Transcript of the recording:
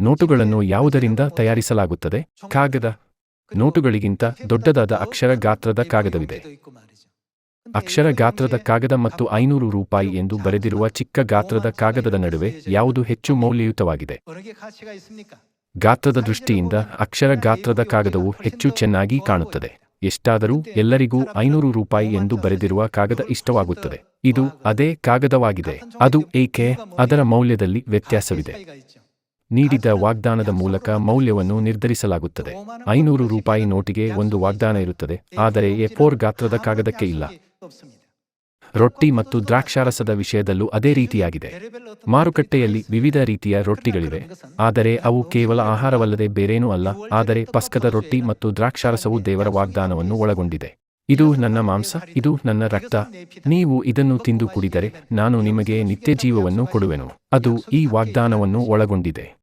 ನೋಟುಗಳನ್ನು ಯಾವುದರಿಂದ ತಯಾರಿಸಲಾಗುತ್ತದೆ? ಕಾಗದ. ನೋಟುಗಳಿಗಿಂತ ದೊಡ್ಡದಾದ ಅಕ್ಷರ ಗಾತ್ರದ ಕಾಗದವಿದೆ. ಅಕ್ಷರ ಗಾತ್ರದ ಕಾಗದ ಮತ್ತು ಐನೂರು ರೂಪಾಯಿ ಎಂದು ಬರೆದಿರುವ ಚಿಕ್ಕ ಗಾತ್ರದ ಕಾಗದದ ನಡುವೆ ಯಾವುದು ಹೆಚ್ಚು ಮೌಲ್ಯಯುತವಾಗಿದೆ? ಗಾತ್ರದ ದೃಷ್ಟಿಯಿಂದ ಅಕ್ಷರ ಗಾತ್ರದ ಕಾಗದವು ಹೆಚ್ಚು ಚೆನ್ನಾಗಿ ಕಾಣುತ್ತದೆ. ಎಷ್ಟಾದರೂ ಎಲ್ಲರಿಗೂ ಐನೂರು ರೂಪಾಯಿ ಎಂದು ಬರೆದಿರುವ ಕಾಗದ ಇಷ್ಟವಾಗುತ್ತದೆ. ಇದು ಅದೇ ಕಾಗದವಾಗಿದೆ. ಅದು ಏಕೆ? ಅದರ ಮೌಲ್ಯದಲ್ಲಿ ವ್ಯತ್ಯಾಸವಿದೆ. ನೀಡಿದ ವಾಗ್ದಾನದ ಮೂಲಕ ಮೌಲ್ಯವನ್ನು ನಿರ್ಧರಿಸಲಾಗುತ್ತದೆ. ಐನೂರು ರೂಪಾಯಿ ನೋಟಿಗೆ ಒಂದು ವಾಗ್ದಾನ ಇರುತ್ತದೆ. ಆದರೆ ಎ ಫೋರ್ ಗಾತ್ರದ ಕಾಗದಕ್ಕೆ ಇಲ್ಲ. ರೊಟ್ಟಿ ಮತ್ತು ದ್ರಾಕ್ಷಾರಸದ ವಿಷಯದಲ್ಲೂ ಅದೇ ರೀತಿಯಾಗಿದೆ. ಮಾರುಕಟ್ಟೆಯಲ್ಲಿ ವಿವಿಧ ರೀತಿಯ ರೊಟ್ಟಿಗಳಿವೆ. ಆದರೆ ಅವು ಕೇವಲ ಆಹಾರವಲ್ಲದೆ ಬೇರೇನೂ ಅಲ್ಲ. ಆದರೆ ಪಸ್ಕದ ರೊಟ್ಟಿ ಮತ್ತು ದ್ರಾಕ್ಷಾರಸವು ದೇವರ ವಾಗ್ದಾನವನ್ನು ಒಳಗೊಂಡಿದೆ. ಇದು ನನ್ನ ಮಾಂಸ, ಇದು ನನ್ನ ರಕ್ತ. ನೀವು ಇದನ್ನು ತಿಂದು ಕುಡಿದರೆ ನಾನು ನಿಮಗೆ ನಿತ್ಯ ಜೀವವನ್ನು ಕೊಡುವೆನು. ಅದು ಈ ವಾಗ್ದಾನವನ್ನು ಒಳಗೊಂಡಿದೆ.